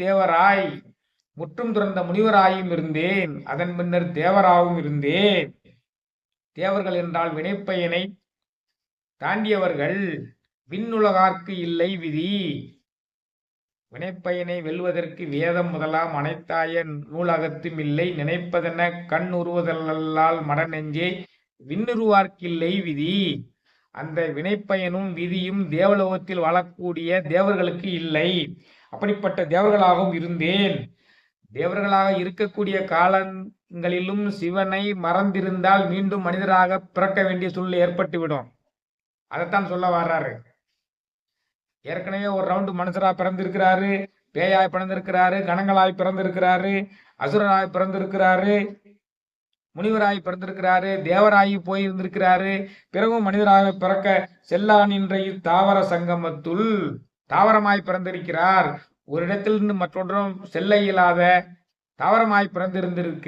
தேவராய். முற்றும் துறந்த முனிவராயும் இருந்தேன். அதன் பின்னர் தேவராகவும் இருந்தேன். தேவர்கள் என்றால் வினைப்பயனை தாண்டியவர்கள். விண்ணுலகார்க்கு இல்லை விதி. வினைப்பயனை வெல்வதற்கு வேதம் முதலாம் அனைத்தாய நூலகத்தும் இல்லை. நினைப்பதென கண் உருவதல்லால் மட நெஞ்சே விண்ணுருவார்க்கில்லை விதி. அந்த வினைப்பயனும் விதியும் தேவலோகத்தில் வாழக்கூடிய தேவர்களுக்கு இல்லை. அப்படிப்பட்ட தேவர்களாகவும் இருந்தேன். தேவர்களாக இருக்கக்கூடிய காலங்களிலும் சிவனை மறந்திருந்தால் மீண்டும் மனிதராக பிறக்க வேண்டிய சூழ்நிலை ஏற்பட்டுவிடும். அதைத்தான் சொல்ல வர்றாரு. ஏற்கனவே ஒரு ரவுண்டு மனுஷராக பிறந்திருக்கிறாரு பேயாய் பிறந்திருக்கிறாரு கணங்களாய் பிறந்திருக்கிறாரு அசுரனாய் பிறந்திருக்கிறாரு முனிவராய் பிறந்திருக்கிறாரு தேவராயி போய் இருந்திருக்கிறாரு பிறகும் மனிதராக பிறக்க செல்லான் இன்றைய தாவர சங்கமத்துள் தாவரமாய் பிறந்திருக்கிறார். ஒரு இடத்திலிருந்து மற்றொன்றும் செல்ல இயலாத தாவரமாய் பிறந்திருந்திருக்கு.